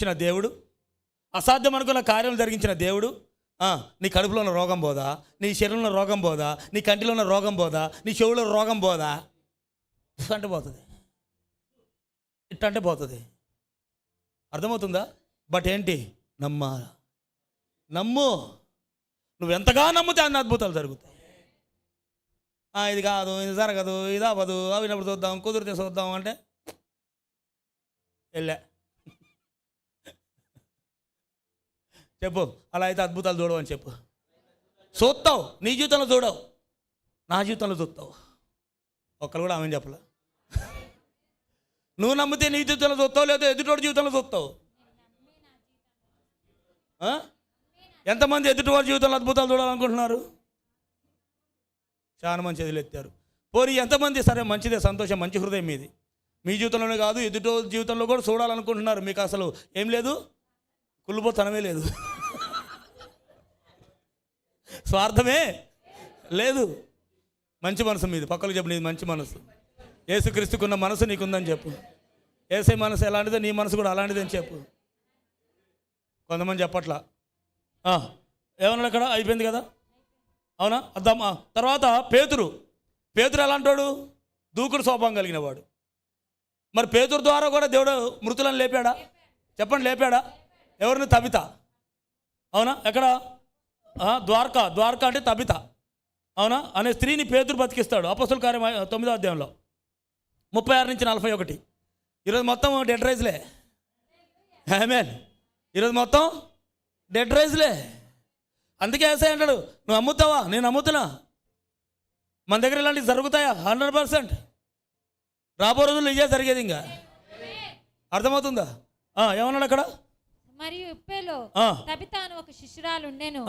జరిగించిన దేవుడు. అసాధ్యం అనుకున్న కార్యం జరిగించిన దేవుడు. నీ కడుపులో ఉన్న రోగం పోదా నీ శరీరంలో రోగం పోదా నీ కంటిలో ఉన్న రోగం పోదా నీ చెవులో రోగం పోదా ఇట్లా అంటే పోతుంది. ఇట్టంటే పోతుంది. అర్థమవుతుందా? బట్ ఏంటి? నమ్మా నమ్ము. నువ్వు ఎంతగా నమ్మితే అన్ని అద్భుతాలు జరుగుతాయి. ఇది కాదు ఇది జరగదు ఇది అవ్వదు అవినప్పుడు చూద్దాం కుదిరితే చూద్దాం అంటే వెళ్ళా. చెప్పు. అలా అయితే అద్భుతాలు చూడవు అని చెప్పు. చూస్తావు నీ జీవితంలో చూడవు. నా జీవితంలో చూస్తావు ఒక్కరు కూడా ఆమె చెప్పలే. నువ్వు నమ్మితే నీ జీవితంలో చూస్తావు లేదా ఎదుటోడి జీవితంలో చూస్తావు ఎంతమంది ఎదుటివారి జీవితంలో అద్భుతాలు చూడాలనుకుంటున్నారు? చాలా మంచి ఎదులెత్తారు పోనీ ఎంతమంది సరే మంచిదే సంతోషం మంచి హృదయం మీది. మీ జీవితంలోనే కాదు ఎదుటో జీవితంలో కూడా చూడాలనుకుంటున్నారు. మీకు అసలు ఏం లేదు? కుళ్ళుపోతనమే లేదు. స్వార్థమే లేదు. మంచి మనసు మీది. పక్కకు చెప్పు నీది మంచి మనసు. ఏసుక్రీస్తుకున్న మనసు నీకుందని చెప్పు. ఏసై మనసు ఎలాంటిదో నీ మనసు కూడా అలాంటిదని చెప్పు. కొంతమంది చెప్పట్లా. ఆ, ఏమన్నాడు అక్కడ? అయిపోయింది కదా? అవునా? అర్థం ఆ, తర్వాత పేతురు. పేతురు ఎలాంటోడు? దూకుడు స్వభావం కలిగిన వాడు మరి పేతురు ద్వారా కూడా దేవుడు మృతులను లేపాడా? చెప్పండి లేపాడా? ఎవరిని తబిత అవునా? ఎక్కడ? ద్వారకా ద్వారకా అంటే తబిత. అవునా? అనే స్త్రీని పేతురు బతికిస్తాడు అపస్తుల కార్యం తొమ్మిదో అధ్యాయంలో. ముప్పై ఆరు నుంచి నలభై ఒకటి. ఈరోజు మొత్తం డెడ్ రైజ్లే. హేమేన్ ఈరోజు మొత్తం డెడ్ రైజ్లే. అందుకే వేసాయి అంటాడు నువ్వు అమ్ముతావా? నేను అమ్ముతున్నా. మన దగ్గర ఇలాంటివి జరుగుతాయా? Hundred percent. రాబో రోజుల్లో ఇదే జరిగేది ఇంకా. అర్థమవుతుందా? ఏమన్నాడు అక్కడ? మరియు ఇప్పేలో ఆ, తబిత అని ఒక శిష్యురాలు ఉండెను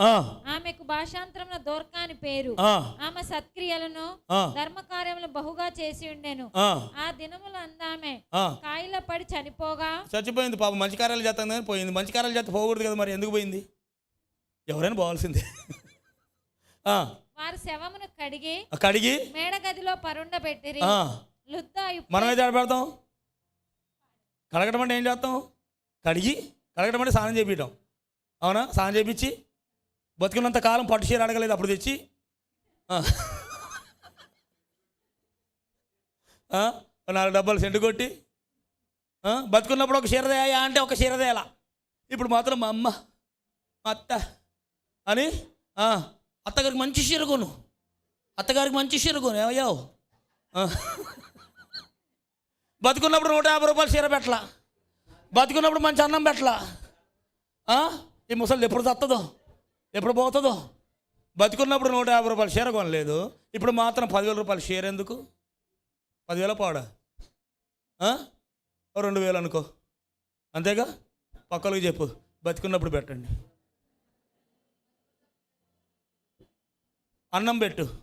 ఆమెకు భాషాంతరమున దోర్కా అని పేరు. ఆమె సత్క్రియలను ఆ, ధర్మకార్యములు బహుగా చేసి ఉండెను. ఆ, దినములు అందామె. కాయిల పడి చనిపోగా చచ్చిపోయింది పాపం. మంచి కార్యాలు కానీ పోయింది. మంచి కార్యాలు చేస్తే పోకూడదు కదా మరి. ఎందుకు పోయింది? ఎవరైనా పోవాల్సిందే. వారి శవమును కడిగి కడిగి మేడగదిలో లుద్ద ఇప్పే- మనం అయితే పెడతాం. కడగటం అంటే ఏం చేస్తాం? కడిగి కడగటం అంటే స్నానం చేపించడం అవునా? స్నానం చేపించి బతికినంత కాలం పట్టు చీర అడగలేదు అప్పుడు తెచ్చి. నాలుగు డబ్బాలు సెంటు కొట్టి. బతుకున్నప్పుడు ఒక చీరదేయా అంటే ఒక చీరదేయాల ఇప్పుడు మాత్రం మా అమ్మ మా అత్త అని అత్తగారికి మంచి చీర కొను. అత్తగారికి మంచి చీర కొను. ఏమయ్యావు? బతుకున్నప్పుడు నూట యాభై రూపాయలు చీర పెట్టలా. బతుకున్నప్పుడు మంచి అన్నం పెట్టలా? ఈ ముసలి ఎప్పుడు తత్తదో? ఎప్పుడు పోతుందో? బతుకున్నప్పుడు నూట యాభై రూపాయలు చీర కొనలేదు. ఇప్పుడు మాత్రం పదివేల రూపాయలు షేర్ ఎందుకు? పదివేల పాడా? రెండు వేలు అనుకో. అంతేగా? పక్కలకు చెప్పు. బతికున్నప్పుడు పెట్టండి. అన్నం పెట్టు.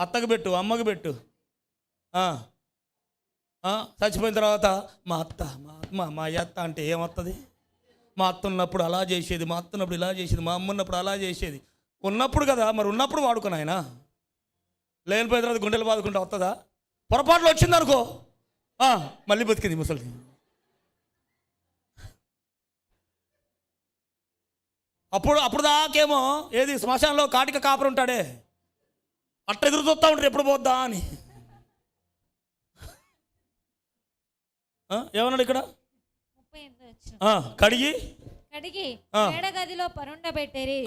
అత్తకు పెట్టు. అమ్మకు పెట్టు. చచ్చిపోయిన తర్వాత మా అత్త మా అమ్మ మా అత్త అంటే ఏమొస్తుంది మా అత్త ఉన్నప్పుడు అలా చేసేది మా అత్త ఉన్నప్పుడు ఇలా చేసేది మా అమ్మ ఉన్నప్పుడు అలా చేసేది. ఉన్నప్పుడు కదా మరి ఉన్నప్పుడు వాడుకుని ఆయన లేనిపోయిన తర్వాత గుండెలు బాదుకుంటే వస్తుందా పొరపాట్లు వచ్చింది అనుకో మళ్ళీ బతికింది ముసలి అప్పుడు అప్పుడు దాకేమో ఏది శ్మశానంలో కాటిక కాపరు ఉంటాడే అట్ట ఎదురు చూస్తూ ఉంటారు ఎప్పుడు పోద్దా అని. ఏమన్నాడు ఇక్కడ? కడిగి? కడిగి ఆ. మేడగదిలో పరుండబెట్టిరి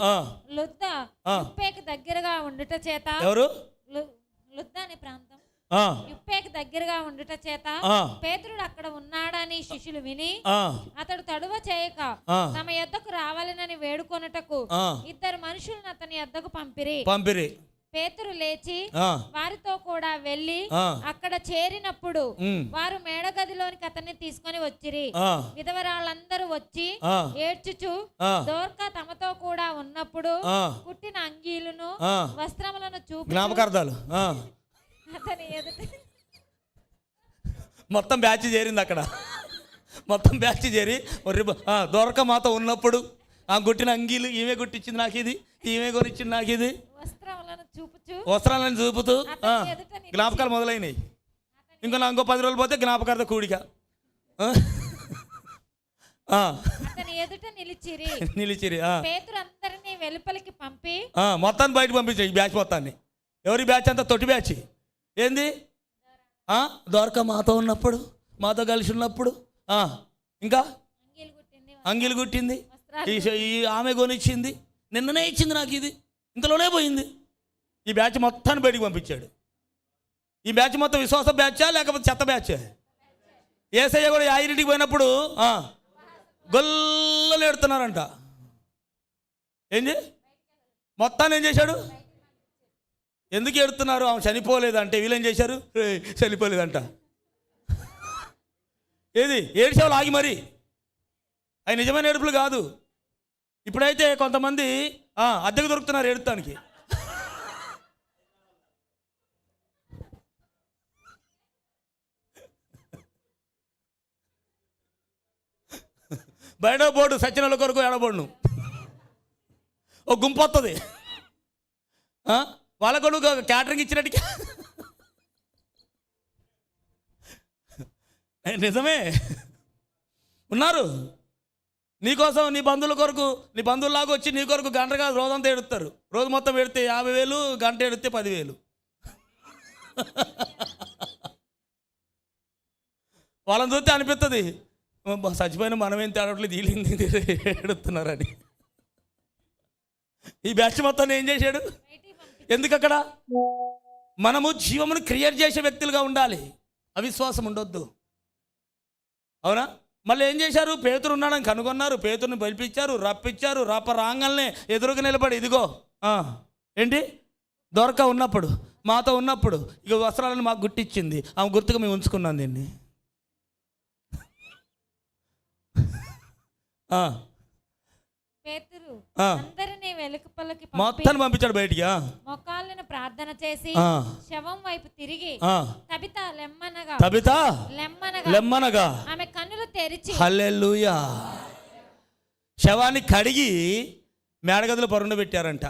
లుద్ద ఆ. యుప్పేకి దగ్గరగా ఉండుట చేత ఎవరు? లుద్ద అనే ప్రాంతం. యుప్పేకి దగ్గరగా ఉండుట చేత ఆ, పేతురుడు అక్కడ ఉన్నాడని శిష్యులు విని అతడు తడువ చేయక తమ యొద్దకు రావాలనని వేడుకొనుటకు. ఇద్దరు మనుషులను అతని యొద్దకు పంపిరి. పంపిరి. పేతురు లేచి వారితో కూడా వెళ్ళి అక్కడ చేరినప్పుడు వారు మేడగదిలోనికి అతన్ని తీసుకొని వచ్చిరి. విధవరాళ్ళందరూ వచ్చి ఏడ్చుచు దోర్క తమతో కూడా ఉన్నప్పుడు కుట్టిన అంగీలును. వస్త్రములను చూపి జ్ఞాపకార్థాలు. అతని ఎదుట మొత్తం బ్యాచ్ చేరింది అక్కడ. మొత్తం బ్యాచ్ చేరి దొరక మాతో ఉన్నప్పుడు ఆ గుట్టిన అంగీలు ఈమె గుట్టించింది నాకు ఇది. ఈమె కొనిచ్చింది నాకు ఇది. వస్త్రాలను చూపుతూ జ్ఞాపకాలు మొదలైనవి ఇంకో నా ఇంకో పది రోజులు పోతే జ్ఞాపకార్థ కూడిక. ఆ? ఆ, అతని ఎదుట నిలిచిరి. నిలిచిరి ఆ, పేతురు అందరినీ వెలుపలికి పంపి. ఆ, మొత్తాన్ని బయట పంపించాయి ఈ బ్యాచ్ మొత్తాన్ని. ఎవరి బ్యాచ్ అంతా తొట్టి బ్యాచ్? ఏంది? ఆ, ద్వారకా మాతో ఉన్నప్పుడు మాతో కలిసి ఉన్నప్పుడు. ఆ, ఇంకా? అంగీలు కుట్టింది. ఈ ఆమె కొనిచ్చింది. నిన్ననే ఇచ్చింది నాకు ఇది. ఇంతలోనే పోయింది. ఈ బ్యాచ్ మొత్తాన్ని బయటికి పంపించాడు. ఈ బ్యాచ్ మొత్తం విశ్వాస బ్యాచా లేకపోతే చెత్త బ్యాచా? ఏసయ్య కూడా యాయిరింటికి పోయినప్పుడు ఆ, గొల్లలు ఎడుతున్నారంట ఏంది మొత్తాన్ని ఏం చేశాడు? ఎందుకు ఎడుతున్నారు ఆమె చనిపోలేదంటే వీళ్ళేం చేశారు? చనిపోలేదంట. ఏది? ఏడ్చేవాళ్ళు ఆగి మరి. అవి నిజమైన ఏడుపులు కాదు. ఇప్పుడైతే కొంతమంది అద్దెకు దొరుకుతున్నారు ఏడుతానికి. బయట బోర్డు సచ్చినల కొరకు ఎడబోడును ఓ గుంపు వస్తుంది వాళ్ళ కొడుకు క్యాటరింగ్ ఇచ్చినట్టుగా నిజమే. ఉన్నారు. నీకోసం నీ బంధువుల కొరకు నీ బంధువులాగా వచ్చి నీ కొరకు గంటగా రోజంతా ఎడుతారు రోజు మొత్తం ఎడితే యాభై వేలు గంట ఎడితే పదివేలు. వాళ్ళని చూస్తే అనిపిస్తుంది చచ్చిపోయిన మనమేం తేడట్లేదు వీళ్ళేంది ఎడుతున్నారని ఈ బ్యాచ్ మొత్తం ఏం చేశాడు? ఎందుకు అక్కడ మనము జీవమును క్రియేట్ చేసే వ్యక్తులుగా ఉండాలి. అవిశ్వాసం ఉండొద్దు. అవునా? మళ్ళీ ఏం చేశారు? పేతురు ఉన్నాడని కనుగొన్నారు. పేతురుని పిలిపించారు. రప్పించారు. రప్ప రాంగల్నే ఎదురుగా నిలబడి ఇదిగో ఏంటి? దొరక ఉన్నప్పుడు మాతో ఉన్నప్పుడు ఇక వస్త్రాలను మాకు గుర్తిచ్చింది. ఆమె గుర్తుగా మేము ఉంచుకున్నాం దీన్ని. పేతురు. అందరినీ మొత్తాన్ని పంపించాడు బయటికి ఆ, మొక్కాళ్ళను ప్రార్థన చేసి శవం వైపు తిరిగి. తబిత లెమ్మనగా తబిత లెమ్మనగా లెమ్మనగా ఆమె కన్నులు తెరిచి హల్లెలూయా. శవాన్ని కడిగి మేడగదిలో పరుండ పెట్టారంట.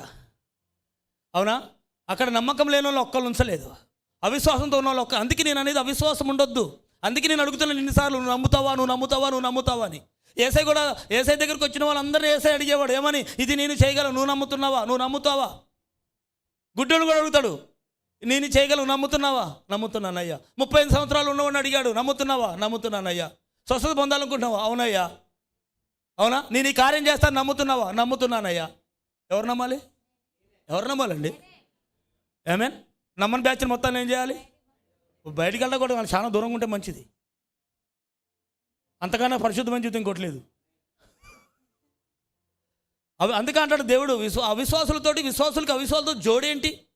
అవునా? అక్కడ నమ్మకం లేని వాళ్ళు ఒక్కళ్ళు ఉంచలేదు. అవిశ్వాసంతో ఉన్న వాళ్ళు ఒక్క అందుకే నేను అనేది అవిశ్వాసం ఉండొద్దు. అందుకే నేను అడుగుతున్నాను ఎన్నిసార్లు నువ్వు నమ్ముతావా? నువ్వు నమ్ముతావా? నువ్వు నమ్ముతావా? అని. ఏసై కూడా ఏసై దగ్గరికి వచ్చిన వాళ్ళందరినీ ఏసై అడిగేవాడు ఏమని? ఇది నేను చేయగలను నువ్వు నమ్ముతున్నావా? నువ్వు నమ్ముతావా? గుడ్డోడు కూడా అడుగుతాడు నేను చేయగలను నమ్ముతున్నావా? నమ్ముతున్నానయ్యా. ముప్పై ఐదు సంవత్సరాలు ఉన్నవాడిని అడిగాడు నమ్ముతున్నావా? నమ్ముతున్నానయ్యా. స్వస్థత పొందాలనుకుంటున్నావా? అవునయ్యా. అవునా? నేను ఈ కార్యం చేస్తాను నమ్ముతున్నావా? నమ్ముతున్నానయ్యా. ఎవరు నమ్మాలి? ఎవరు నమ్మాలండి? ఏమేన్? నమ్మని బ్యాచ్ని మొత్తాన్ని ఏం చేయాలి? బయటికి వెళ్ళకూడదు చాలా దూరంగా ఉంటే మంచిది. అంతకన్నా పరిశుద్ధమైన జీవితం ఇంకోట్లేదు అవి అందుకే అంటాడు దేవుడు విశ్వ అవిశ్వాసులతోటి విశ్వాసులకి అవిశ్వాసులతో జోడేంటి?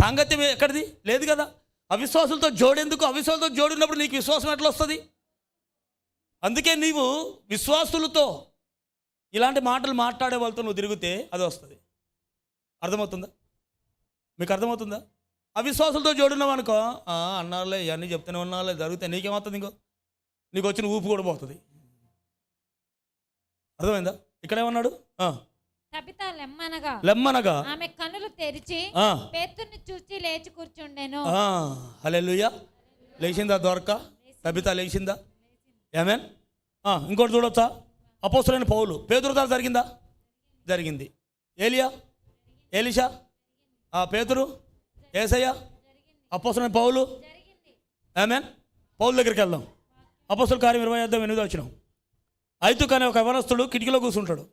సాంగత్యం ఎక్కడిది? లేదు కదా. అవిశ్వాసులతో జోడెందుకు? అవిశ్వాసులతో జోడినప్పుడు నీకు విశ్వాసం ఎట్లా వస్తుంది అందుకే నీవు విశ్వాసులతో ఇలాంటి మాటలు మాట్లాడే వాళ్ళతో నువ్వు తిరిగితే అది వస్తుంది. అర్థమవుతుందా? మీకు అర్థమవుతుందా? అవిశ్వాసులతో జోడున్నావు అనుకో అన్నారులే ఇవన్నీ చెప్తూనే ఉన్నారులే జరిగితే నీకేమవుతుంది ఇంకో? నీకు వచ్చిన ఊపు కూడా పోతుంది. అర్థమైందా? ఇక్కడేమన్నాడు ఆ, తబిత లెమ్మనగా లెమ్మనగా. ఆమె కన్నులు తెరిచి ఆ, పేతుర్ని చూచి లేచి కూర్చుండెను. హల్లెలూయా. లేచిందా దొరక తబిత లేచిందా? ఏమేన్ ఇంకోటి చూడొచ్చా? అపోస్తులైన పౌలు. పేతురు జరిగిందా? జరిగింది. ఏలియా? ఏలిషా? ఆ పేతురు? ఏసయ్య? అపోస్తులైన పౌలు? ఏమేన్ పౌలు దగ్గరికి వెళ్దాం. అపోస్తుల కార్యం ఇరవై ఐదు ఎనిమిది వచ్చినాం ఐతుక్ అనే ఒక యవనస్తుడు కిటికీలో కూర్చుంటాడు.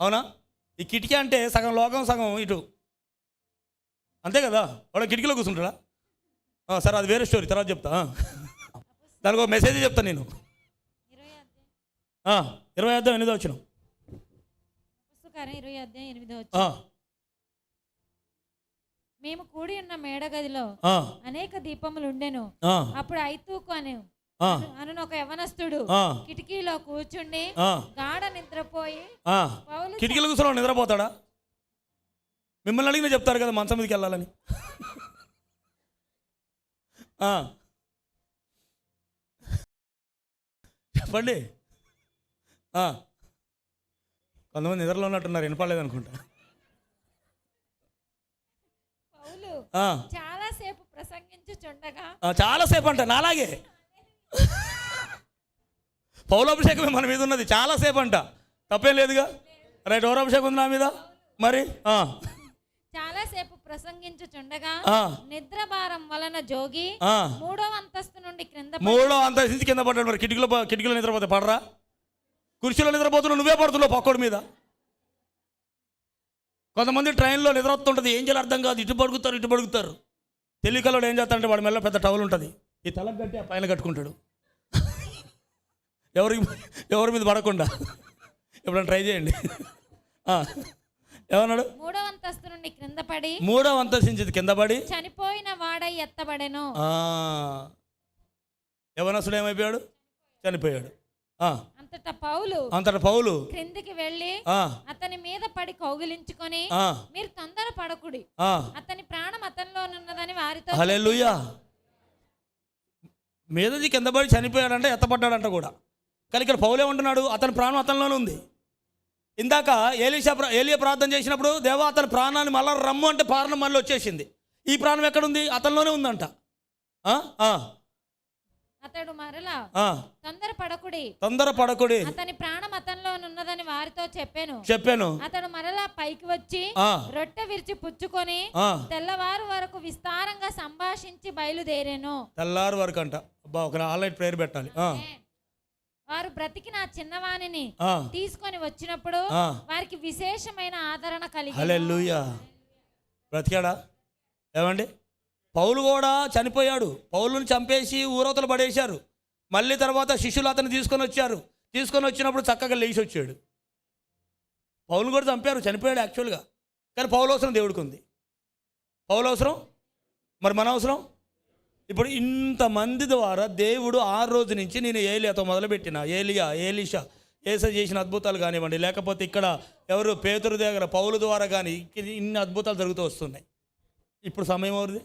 అవునా? ఈ కిటికీ అంటే సగం లోకం సగం ఇటు. అంతే కదా? వాడు కిటికీలో కూర్చుంటాడా? సరే అది వేరే స్టోరీ తర్వాత చెప్తా. దానికి ఒక మెసేజ్ చెప్తాను నేను. ఇరవై అర్థం ఎనిమిది వచ్చిన పుస్తకారం ఇరవై అధ్యాయం ఎనిమిదో వచ్చి ఆ, మేము కూడి ఉన్న మేడగదిలో అనేక దీపములు ఉండెను. అప్పుడు ఐతూకు అను. అను ఒక యవనస్తుడు కిటికీలో కూర్చుండి గాఢ నిద్రపోయి కిటికీలో కూర్చొని నిద్రపోతాడా? మిమ్మల్ని అడిగిన చెప్తారు కదా మంచం మీదకి వెళ్ళాలని. ఆ. చెప్పండి. ఆ. కొంతమంది నిద్రలో ఉన్నట్టున్నారు వినపడలేదు అనుకుంటా పౌలు ఆ. చాలా సేపు ప్రసంగించుచుండగా చాలాసేపు అంట నాలాగే. పౌలాభిషేకమే మన మీద ఉన్నది చాలాసేపు అంట తప్పేం లేదుగా? రైట్ ఎవరాభిషేకం ఉంది నా మీద? మరి? ఆ, చాలా సేపు ప్రసంగించుచుండగా ఆ, నిద్ర భారం వలన జోగి ఆ. మూడవ అంతస్తు నుండి క్రింద మూడో అంత నుంచి కింద పడ్డాడు మరి. కిటికీలో కిటికీలో నిద్రపోతే పడరా? కుర్చీలో నిద్రపోతున్నావు నువ్వే పడుతున్నావు పక్కోడి మీద. కొంతమంది ట్రైన్లో నిద్ర వస్తుంటుంది. ఏం చేయాలి అర్థం కాదు. ఇటు పడుకుతారు ఇటు పడుకుతారు తెలియకల్లో ఏం చేస్తారంటే వాడి మెల్ల పెద్ద టవల్ ఉంటుంది. ఈ తలకు కట్టి ఆ పైన కట్టుకుంటాడు. ఎవరికి ఎవరి మీద పడకుండా. ఎప్పుడైనా ట్రై చేయండి. ఏమన్నాడు? మూడవ అంతస్తు నుండి క్రింద పడి మూడో అంతసించి కింద పడి చనిపోయిన వాడై ఎత్తబడెను. ఆ, యవనస్తుడు ఏమైపోయాడు? చనిపోయాడు. అంతటా పౌలు అంతట పౌలు క్రిందికి వెళ్ళి అతని మీద పడి కౌగిలించుకొని మీరు తొందర పడకుడి. అతని ప్రాణం అతనిలోనున్నదని వారితో హల్లెలూయా. మీదది కింద పడి చనిపోయాడంటే ఎత్తపడ్డాడంట కూడా. కానీ ఇక్కడ పౌలే ఉంటున్నాడు అతని ప్రాణం అతనిలోనే ఉంది. ఇందాక ఏలిషా ప్ర- ఏలియా ప్రార్థన చేసినప్పుడు దేవా అతని ప్రాణాన్ని మళ్ళా రమ్ము అంటే ప్రాణం మళ్ళీ వచ్చేసింది. ఈ ప్రాణం ఎక్కడుంది? అతనిలోనే ఉందంట. ఆ? ఆ, అతడు మరలా. తొందర పడకుడి తొందర పడకుడి అతని ప్రాణం అతనిలోనున్నదని వారితో చెప్పాను. చెప్పాను. అతడు మరలా పైకి వచ్చి రొట్టె విరిచి పుచ్చుకొని. తెల్లవారు వరకు విస్తారంగా సంభాషించి బయలుదేరాను. తెల్లారు వరకు అంట. అబ్బా ఒక ఆన్లైన్ ప్రేయర్ పెట్టాలి. వారు బ్రతికిన ఆ చిన్నవాణిని. తీసుకొని వచ్చినప్పుడు. వారికి విశేషమైన ఆదరణ కలిగి బ్రతికాడా? ఏమండి? పౌలు కూడా చనిపోయాడు. పౌలుని చంపేసి ఊరవతలు పడేశారు. మళ్ళీ తర్వాత శిష్యులు అతను తీసుకొని వచ్చారు. తీసుకొని వచ్చినప్పుడు చక్కగా లేచి వచ్చాడు. పౌలు కూడా చంపారు చనిపోయాడు యాక్చువల్గా కానీ పౌలు అవసరం దేవుడికి ఉంది. పౌలు అవసరం? మరి మన అవసరం? ఇప్పుడు ఇంతమంది ద్వారా దేవుడు ఆ రోజు నుంచి నేను ఏలియాతో మొదలుపెట్టిన ఏలియా ఏలిషా ఏస చేసిన అద్భుతాలు కానివ్వండి లేకపోతే ఇక్కడ ఎవరు పేతురు దగ్గర పౌలు ద్వారా కానీ ఇన్ని అద్భుతాలు జరుగుతూ వస్తున్నాయి. ఇప్పుడు సమయం ఎవరిది?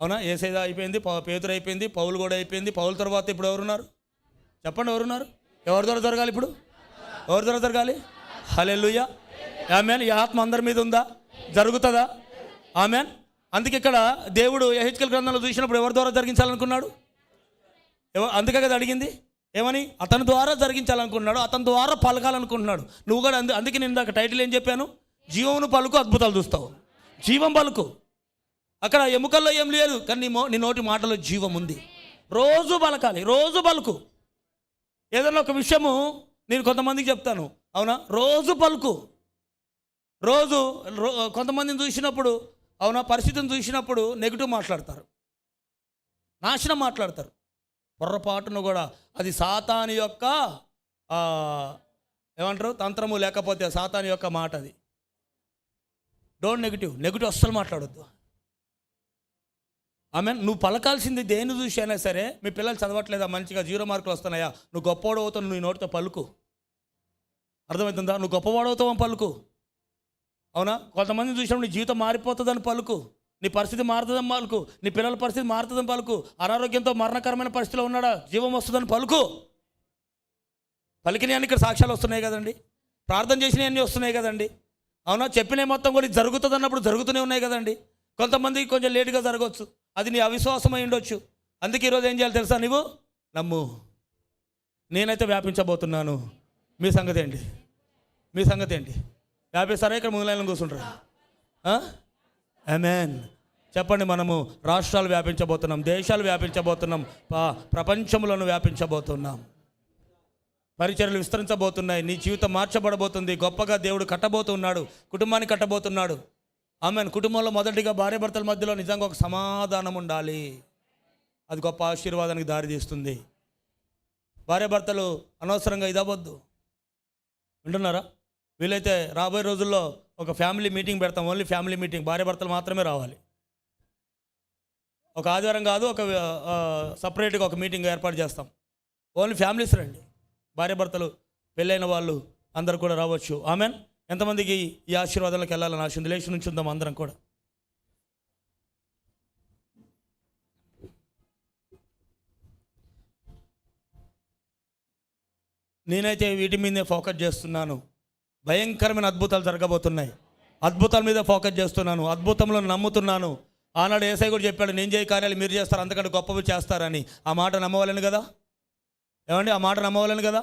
అవునా? ఏసైదా అయిపోయింది పౌ- పేతురు అయిపోయింది పౌలు కూడా అయిపోయింది. పౌల తర్వాత ఇప్పుడు ఎవరున్నారు? చెప్పండి ఎవరున్నారు? ఎవరి ద్వారా జరగాలి ఇప్పుడు? ఎవరి ద్వారా జరగాలి? Hallelujah amen. ఈ ఆత్మ అందరి మీద ఉందా? జరుగుతుందా? ఆమెన్. అందుకే ఇక్కడ దేవుడు యహెచ్కల్ గ్రంథంలో చూసినప్పుడు ఎవరి ద్వారా జరిగించాలనుకున్నాడు? ఎవ- అందుకే కదా అడిగింది. ఏమని? అతని ద్వారా జరిగించాలనుకుంటున్నాడు అతని ద్వారా పలకాలనుకుంటున్నాడు. నువ్వు కూడా అందు అందుకే నేను ఇందాక టైటిల్ ఏం చెప్పాను? జీవమును పలుకు అద్భుతాలు చూస్తావు. జీవం పలుకు. అక్కడ ఎముకల్లో ఏం లేదు కానీ నీ నీ నోటి మాటలో జీవం ఉంది. రోజు బలకాలి రోజు పలుకు ఏదైనా ఒక విషయము నేను కొంతమందికి చెప్తాను. అవునా? రోజు పలుకు రోజు రో కొంతమందిని చూసినప్పుడు అవునా? పరిస్థితిని చూసినప్పుడు నెగిటివ్ మాట్లాడతారు. నాశనం మాట్లాడతారు. పొర్రపాటును కూడా. అది సాతాని యొక్క ఏమంటారు? తంత్రము లేకపోతే సాతాని యొక్క మాట అది. డోంట్ నెగిటివ్ నెగిటివ్ అస్సలు మాట్లాడొద్దు. ఆమె నువ్వు పలకాల్సింది దేని చూసి అయినా సరే మీ పిల్లలు చదవట్లేదా? మంచిగా జీరో మార్కులు వస్తున్నాయా? నువ్వు గొప్పవాడు అవుతావు నువ్వు నీ నోటితో పలుకు. అర్థమవుతుందా నువ్వు గొప్పవాడు అని పలుకు. అవునా? కొంతమంది చూసినప్పుడు నీ జీవితం మారిపోతుందని పలుకు. నీ పరిస్థితి మారుతుందని పలుకు. నీ పిల్లల పరిస్థితి మారుతుందని పలుకు. అనారోగ్యంతో మరణకరమైన పరిస్థితిలో ఉన్నాడా? జీవం వస్తుందని పలుకు. పలికినవి ఇక్కడ సాక్ష్యాలు వస్తున్నాయి కదండి. ప్రార్థన చేసినవన్నీ వస్తున్నాయి కదండి. అవునా? చెప్పిన మొత్తం కూడా జరుగుతుంది అన్నప్పుడు జరుగుతూనే ఉన్నాయి కదండి. కొంతమందికి కొంచెం లేటుగా జరగవచ్చు. అది నీ అవిశ్వాసమై ఉండొచ్చు. అందుకే ఈరోజు ఏం చేయాలి తెలుసా నువ్వు నమ్ము. నేనైతే వ్యాపించబోతున్నాను. మీ సంగతి ఏంటి? మీ సంగతి ఏంటి? వ్యాపిస్తారా? ఇక్కడ ముందు కూర్చుంటారా? అమెన్ చెప్పండి మనము రాష్ట్రాలు వ్యాపించబోతున్నాం దేశాలు వ్యాపించబోతున్నాం ప్రపంచంలోను వ్యాపించబోతున్నాం. పరిచర్లు విస్తరించబోతున్నాయి నీ జీవితం మార్చబడబోతుంది గొప్పగా దేవుడు కట్టబోతున్నాడు కుటుంబాన్ని కట్టబోతున్నాడు. ఆమె కుటుంబంలో మొదటిగా భార్యాభర్తల మధ్యలో నిజంగా ఒక సమాధానం ఉండాలి. అది గొప్ప ఆశీర్వాదానికి దారితీస్తుంది భార్యాభర్తలు అనవసరంగా ఇదవద్దు వింటున్నారా? వీలైతే రాబోయే రోజుల్లో ఒక ఫ్యామిలీ మీటింగ్ పెడతాం. Only family meeting. భార్యాభర్తలు మాత్రమే రావాలి. ఒక ఆదివారం కాదు ఒక సపరేట్గా ఒక మీటింగ్ ఏర్పాటు చేస్తాం. ఓన్లీ ఫ్యామిలీస్ రండి. భార్యాభర్తలు పెళ్ళైన వాళ్ళు అందరు కూడా రావచ్చు. ఆమెన్. ఎంతమందికి ఈ ఆశీర్వాదాలకు వెళ్ళాలని ఆశ ఉంది? లేచి నుంచి ఉందాం అందరం కూడా. నేనైతే వీటి మీదే ఫోకస్ చేస్తున్నాను. భయంకరమైన అద్భుతాలు జరగబోతున్నాయి. అద్భుతాల మీద ఫోకస్ చేస్తున్నాను. అద్భుతంలో నమ్ముతున్నాను. ఆనాడు ఏసై కూడా చెప్పాడు నేను చేయ కార్యాలు మీరు చేస్తారు అంతకంటే గొప్పవి చేస్తారని. ఆ మాట నమ్మవాలని కదా? ఏమండి? ఆ మాట నమ్మవాలని కదా?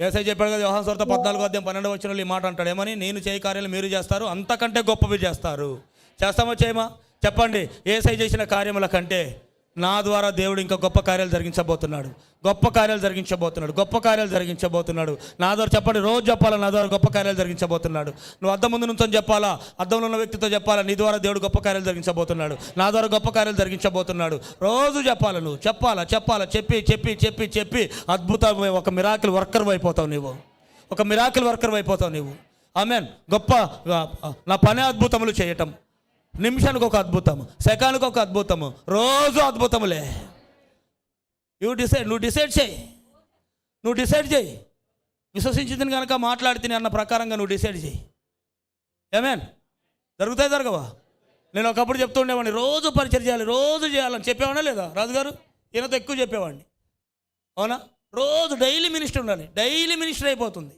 ఏసై చెప్పాడు కదా వ్యవహార స్వార్థ పద్నాలుగు అధ్యాయం పన్నెండు వచ్చిన ఈ మాట అంటాడు. ఏమని? నేను చేయి కార్యాలు మీరు చేస్తారు అంతకంటే గొప్పవి చేస్తారు. చేస్తామా చేయమా? చెప్పండి. ఏసై చేసిన కార్యముల కంటే నా ద్వారా దేవుడు ఇంకా గొప్ప కార్యాలు జరిగించబోతున్నాడు. గొప్ప కార్యాలు జరిగించబోతున్నాడు. గొప్ప కార్యాలు జరిగించబోతున్నాడు. నా ద్వారా చెప్పండి రోజు చెప్పాలా నా ద్వారా గొప్ప కార్యాలు జరిగించబోతున్నాడు? నువ్వు అద్దం ముందు నుంచో చెప్పాలా? అద్దంలో ఉన్న వ్యక్తితో చెప్పాలా? నీ ద్వారా దేవుడు గొప్ప కార్యాలు జరిగించబోతున్నాడు. నా ద్వారా గొప్ప కార్యాలు జరిగించబోతున్నాడు. రోజు చెప్పాలా నువ్వు? చెప్పాలా చెప్పాలా? చెప్పి చెప్పి చెప్పి చెప్పి. అద్భుతమైన ఒక మిరాకిల్ వర్కర్ అయిపోతావు నువ్వు ఒక మిరాకిల్ వర్కర్ అయిపోతావు నువ్వు ఆమెన్ గొప్ప నా పని అద్భుతములు చేయటం. నిమిషానికి ఒక అద్భుతం సెకండ్కి ఒక అద్భుతము రోజు అద్భుతములే. యూ డిసైడ్ నువ్వు డిసైడ్ చేయి. నువ్వు డిసైడ్ చేయి. విశ్వసించింది కనుక మాట్లాడితే అన్న ప్రకారంగా నువ్వు డిసైడ్ చేయి. ఏమేన్ జరుగుతాయి జరగవా? నేను ఒకప్పుడు చెప్తూ ఉండేవాడిని రోజు పరిచయం చేయాలి రోజు చేయాలని చెప్పేవాడా లేదా? రాజుగారు ఈయనతో ఎక్కువ చెప్పేవాడిని. అవునా? రోజు డైలీ మినిస్టర్ ఉండాలి డైలీ మినిస్టర్ అయిపోతుంది.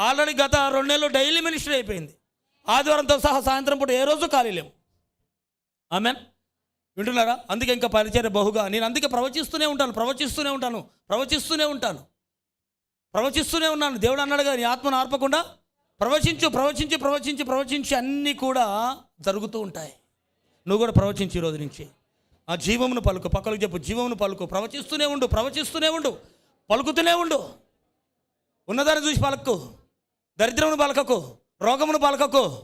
ఆల్రెడీ గత రెండు నెలలు డైలీ మినిస్టర్ అయిపోయింది. ఆదివారంతో సహా సాయంత్రం పూట ఏ రోజు ఖాళీ లేము ఆమె వింటున్నారా? అందుకే ఇంకా పరిచయం బహుగా. నేను అందుకే ప్రవచిస్తూనే ఉంటాను ప్రవచిస్తూనే ఉంటాను ప్రవచిస్తూనే ఉంటాను. ప్రవచిస్తూనే ఉన్నాను. దేవుడు అన్నాడు కదా నీ ఆత్మను ఆర్పకుండా ప్రవచించు ప్రవచించి ప్రవచించి ప్రవచించి. అన్నీ కూడా జరుగుతూ ఉంటాయి. నువ్వు కూడా ప్రవచించి ఈ రోజు నుంచి. ఆ జీవమును పలుకు పక్కలకు చెప్పు. జీవమును పలుకు. ప్రవచిస్తూనే ఉండు ప్రవచిస్తూనే ఉండు. పలుకుతూనే ఉండు. ఉన్నదాన్ని చూసి పలకు. దరిద్రమును పలకకు. రోగమును పలకకు.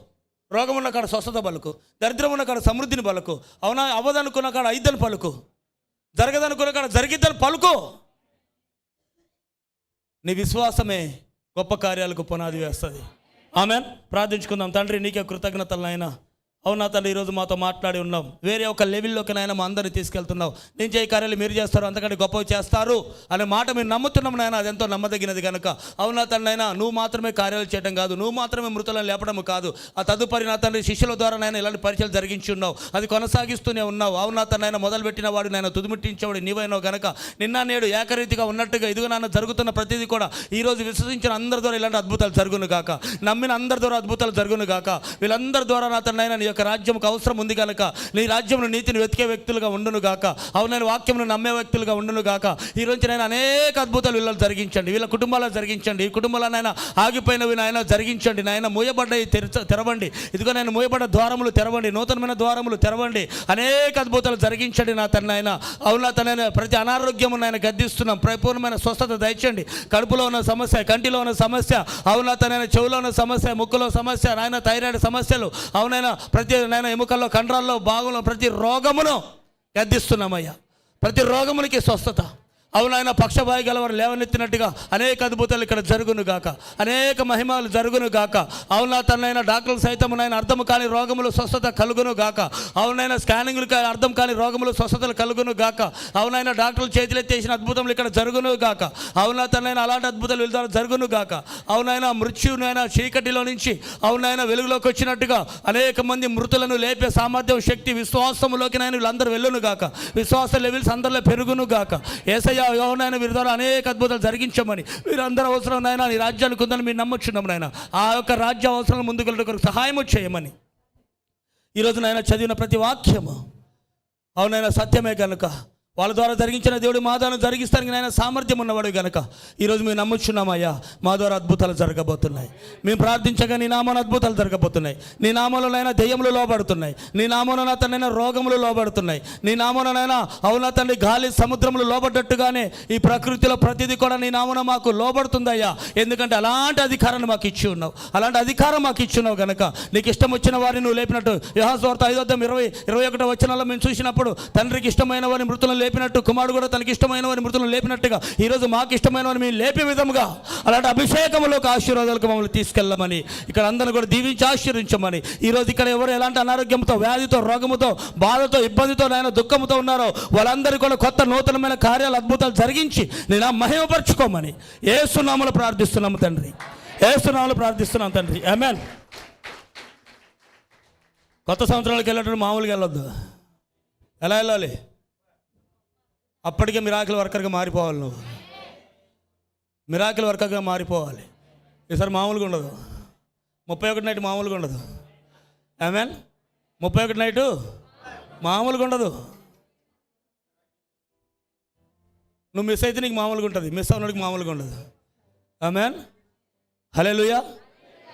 రోగమున్న కాడ స్వస్థత పలుకు దరిద్రమున్న కాడ సమృద్ధిని పలుకు అవునా? అవ్వదనుకున్న కాడ అయిద్దని పలుకు జరగదనుకున్న కాడ జరిగిద్దని పలుకు. నీ విశ్వాసమే గొప్ప కార్యాలకు పునాది వేస్తుంది. ఆమెన్. ప్రార్థించుకుందాం. తండ్రి నీకే కృతజ్ఞతలు నాయన. అవునా తండ్రి ఈరోజు మాతో మాట్లాడి ఉన్నాం వేరే ఒక లెవెల్లోకి నాయన మా అందరిని తీసుకెళ్తున్నావు. నేను చేయ కార్యాలు మీరు చేస్తారు అంతకంటే గొప్పవి చేస్తారు అనే మాట మీరు నమ్ముతున్నాం నాయన అది ఎంతో నమ్మదగినది కనుక. అవునా తండ్రి నాయన నువ్వు మాత్రమే కార్యాలు చేయడం కాదు నువ్వు మాత్రమే మృతులను లేపడం కాదు. ఆ తదుపరి నా తండ్రి శిష్యుల ద్వారా నాయన ఇలాంటి పరిచయాలు జరిగించి ఉన్నావు. అది కొనసాగిస్తూనే ఉన్నావు. అవునా తన నాయన మొదలుపెట్టిన వాడు నాయన తుదిముట్టించేవాడు నీవైనావు గనక నిన్న నేడు ఏకరీతిగా ఉన్నట్టుగా ఇదిగో నాన్న జరుగుతున్న ప్రతిదీ కూడా ఈ రోజు విశ్వసించిన అందరి ద్వారా ఇలాంటి అద్భుతాలు జరుగును కాక నమ్మిన అందరి ద్వారా అద్భుతాలు జరుగును కాక వీళ్ళందరి ద్వారా నా తన నీ యొక్క రాజ్యంకు అవసరం ఉంది కనుక నీ రాజ్యంలో నీతిని వెతికే వ్యక్తులుగా ఉండును గాక. అవునని వాక్యంను నమ్మే వ్యక్తులుగా ఉండును గాక. ఈ రోజు నేను అనేక అద్భుతాలు వీళ్ళని జరిగించండి. వీళ్ళ కుటుంబాల్లో జరిగించండి. ఈ కుటుంబాలనైనా ఆగిపోయినవి నాయన జరిగించండి. నాయన మూయబడ్డవి తెరవండి. ఇదిగో నేను మూయబడ్డ ద్వారములు తెరవండి. నూతనమైన ద్వారములు తెరవండి. అనేక అద్భుతాలు జరిగించండి నా తన నాయన అవునా తన ప్రతి అనారోగ్యము నాయన గద్దిస్తున్నాం. పరిపూర్ణమైన స్వస్థత దయచండి కడుపులో ఉన్న సమస్య కంటిలో ఉన్న సమస్య అవునా తన చెవులో ఉన్న సమస్య ముక్కులో సమస్య నాయన థైరాయిడ్ సమస్యలు అవునైనా ప్రతి నాయన ఎముకల్లో కండరాల్లో భాగంలో ప్రతి రోగమును గద్దిస్తున్నామయ్యా. ప్రతి రోగమునికి స్వస్థత. అవునాయన పక్షవాయు గలవారు లేవనెత్తినట్టుగా అనేక అద్భుతాలు ఇక్కడ జరుగును గాక అనేక మహిమలు జరుగును గాక అవునా తనైన డాక్టర్లు సైతం నాయన అర్థం కాని రోగములు స్వస్థత కలుగును గాక అవునైనా స్కానింగ్లు అర్థం కాని రోగములు స్వస్థతలు కలుగును గాక అవునైనా డాక్టర్లు చేతులెత్తేసిన అద్భుతములు ఇక్కడ జరుగును గాక అవునా తనైనా అలాంటి అద్భుతాలు వెళ్తారు జరుగును గాక అవునైనా మృత్యునైనా చీకటిలో నుంచి అవునైనా వెలుగులోకి వచ్చినట్టుగా అనేక మంది మృతులను లేపే సామర్థ్యం శక్తి విశ్వాసంలోకి నాయన వీళ్ళందరూ వెళ్ళును గాక విశ్వాస లెవెల్స్ అందరిలో పెరుగును గాక ఏసయ్య యోనైనా వీరి ద్వారా అనేక అద్భుతాలు జరిగించమని. వీరందరూ అవసరం నాయన నీ రాజ్యానికి ఉందని మీరు నమ్మొచ్చున్నాం నాయన. ఆ యొక్క రాజ్య అవసరాలు ముందుకెళ్ళడం కొరకు సహాయము చేయమని. ఈరోజు నాయన చదివిన ప్రతి వాక్యము. అవునైనా సత్యమే కనుక. వాళ్ళ ద్వారా జరిగించిన దేవుడు మా ద్వారా జరిగిస్తానికి ఆయన సామర్థ్యం ఉన్నవాడు కనుక ఈరోజు మేము నమ్ముచున్నామయ్యా. మా ద్వారా అద్భుతాలు జరగబోతున్నాయి. మేము ప్రార్థించగా నీ నామాన అద్భుతాలు జరగబోతున్నాయి. నీ నామంలోనైనా దెయ్యములు లోబడుతున్నాయి. నీ నామంలో తనైనా రోగములు లోబడుతున్నాయి. నీ నామంలోనైనా అవునా తండ్రి గాలి సముద్రములు లోబడ్డట్టుగానే ఈ ప్రకృతిలో ప్రతిదీ కూడా నీ నామన మాకు లోబడుతుందయ్యా. ఎందుకంటే అలాంటి అధికారాన్ని మాకు ఇచ్చి ఉన్నావు. అలాంటి అధికారం మాకు ఇచ్చి ఉన్నావు కనుక నీకు ఇష్టం వచ్చిన వారిని నువ్వు లేపినట్టు యహాస్వార్త ఐదోద్దం ఇరవై ఇరవై ఒకటో వచనాల్లో మేము చూసినప్పుడు తండ్రికి ఇష్టమైన వారిని మృతులను లేపినట్టు కుమారుడు కూడా తనకి ఇష్టమైన వారి మృతులను లేపినట్టుగా ఈరోజు మాకు ఇష్టమైన వారిని మేము లేపే విధముగా అలాంటి అభిషేకములోకి ఆశీర్వాదాలకు మమ్మల్ని తీసుకెళ్ళమని ఇక్కడ అందరిని కూడా దీవించి ఆశీర్వించమని. ఈరోజు ఇక్కడ ఎవరు ఎలాంటి అనారోగ్యంతో వ్యాధితో రోగముతో బాధతో ఇబ్బందితో నాయన దుఃఖంతో ఉన్నారో వాళ్ళందరికీ కూడా కొత్త నూతనమైన కార్యాలు అద్భుతాలు జరిగించి నేను మహిమపరచుకోమని ఏసునామలు ప్రార్థిస్తున్నాము తండ్రి. ఏసునామలు ప్రార్థిస్తున్నాం తండ్రి. ఆమెన్ కొత్త సంవత్సరాలకు వెళ్ళటం మామూలుగా వెళ్ళొద్దు. ఎలా వెళ్ళాలి? అప్పటికే మిరాకిల్ వర్కర్గా మారిపోవాలి నువ్వు. మిరాకిల్ వర్కర్గా మారిపోవాలి. ఈసారి మామూలుగా ఉండదు. ముప్పై ఒకటి నైట్ మామూలుగా ఉండదు. ఆమెన్? ముప్పై ఒకటి నైటు మామూలుగా ఉండదు. నువ్వు మిస్ అయితే నీకు మామూలుగా ఉంటుంది. మిస్ అవునడికి మామూలుగా ఉండదు. ఆమెన్? హలే లుయా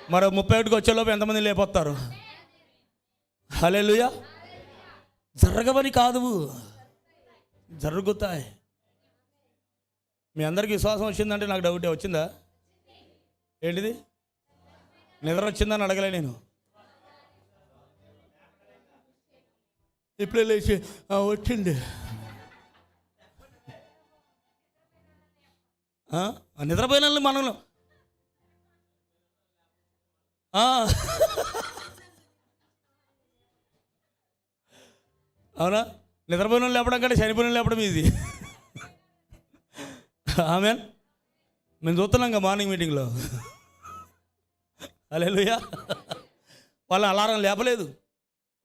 మరి ముప్పై ఒకటికి వచ్చేలోపు ఎంతమంది లేకపోతారు హలే లుయా జరగవని కాదు. జరుగుతాయి. మీ అందరికి విశ్వాసం వచ్చిందంటే నాకు డౌటే వచ్చిందా? ఏంటిది? నిద్ర వచ్చిందని అడగలే నేను. ఇప్పుడే లేచి వచ్చింది. ఆ, ఆ నిద్రపోయిన మనం అవునా? నిద్రపోయిన లేపడం కంటే చనిపోయిన లేపడం ఇది ఆమె మేము చూస్తున్నాం కదా మార్నింగ్ మీటింగ్లో అలెలుయా వాళ్ళ అలారం లేపలేదు.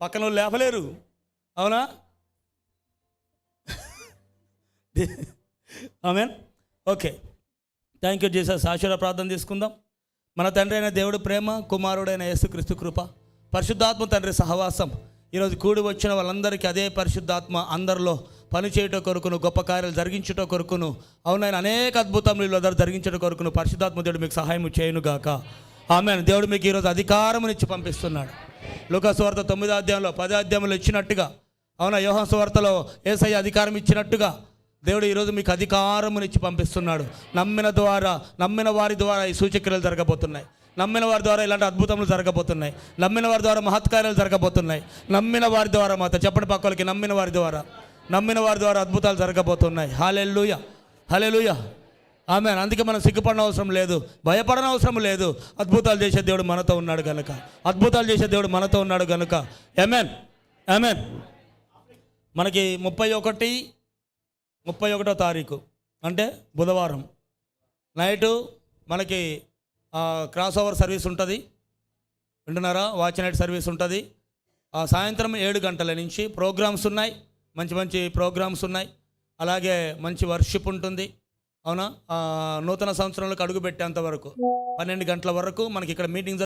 పక్కన వాళ్ళు లేపలేరు. అవునా? Amen okay thank you Jesus ఆశీర్వాద ప్రార్థన తీసుకుందాం మన తండ్రి అయిన దేవుడు ప్రేమ కుమారుడైన యేసుక్రీస్తు కృప పరిశుద్ధాత్మ తండ్రి సహవాసం ఈరోజు కూడి వచ్చిన వాళ్ళందరికీ అదే పరిశుద్ధాత్మ అందరిలో పనిచేయట కొరకును గొప్ప కార్యాలు జరిగించుట కొరకును అవునైనా అనేక అద్భుతములు వీళ్ళ దగ్గర జరిగించడం కొరకును పరిశుద్ధాత్మ దేవుడు మీకు సహాయం చేయనుగాక. ఆమె దేవుడు మీకు ఈరోజు అధికారమునిచ్చి పంపిస్తున్నాడు. లోకస్వార్త తొమ్మిదో అధ్యాయంలో పదో అధ్యాయంలో ఇచ్చినట్టుగా అవునా యోహన్ సువార్తలో ఏసయ్య అధికారం ఇచ్చినట్టుగా దేవుడు ఈరోజు మీకు అధికారమునిచ్చి పంపిస్తున్నాడు. నమ్మిన ద్వారా నమ్మిన వారి ద్వారా ఈ సూచక్రియలు జరగబోతున్నాయి. నమ్మిన వారి ద్వారా ఇలాంటి అద్భుతములు జరగబోతున్నాయి. నమ్మిన వారి ద్వారా మహత్కార్యాలు జరగబోతున్నాయి. నమ్మిన వారి ద్వారా మాత చెప్పండి పక్కలకి నమ్మిన వారి ద్వారా. నమ్మిన వారి ద్వారా అద్భుతాలు జరగబోతున్నాయి. హాలెల్లుయ. హలెలుయ ఆమె అందుకే మనం సిగ్గుపడిన అవసరం లేదు భయపడన అవసరం లేదు. అద్భుతాలు చేసే దేవుడు మనతో ఉన్నాడు కనుక అద్భుతాలు చేసే దేవుడు మనతో ఉన్నాడు కనుక ఎమెన్ ఎమెన్ మనకి ముప్పై ఒకటి ముప్పై ఒకటో తారీఖు అంటే బుధవారం. నైటు మనకి క్రాస్ ఓవర్ సర్వీస్ ఉంటుంది. వింటున్నారా? వాచ్ నైట్ సర్వీస్ ఉంటుంది. ఆ సాయంత్రం ఏడు గంటల నుంచి ప్రోగ్రామ్స్ ఉన్నాయి. మంచి మంచి ప్రోగ్రామ్స్ ఉన్నాయి. అలాగే మంచి వర్షిప్ ఉంటుంది. అవునా? నూతన సంవత్సరంలోకి అడుగు పెట్టేంత వరకు. పన్నెండు గంటల వరకు మనకి ఇక్కడ మీటింగ్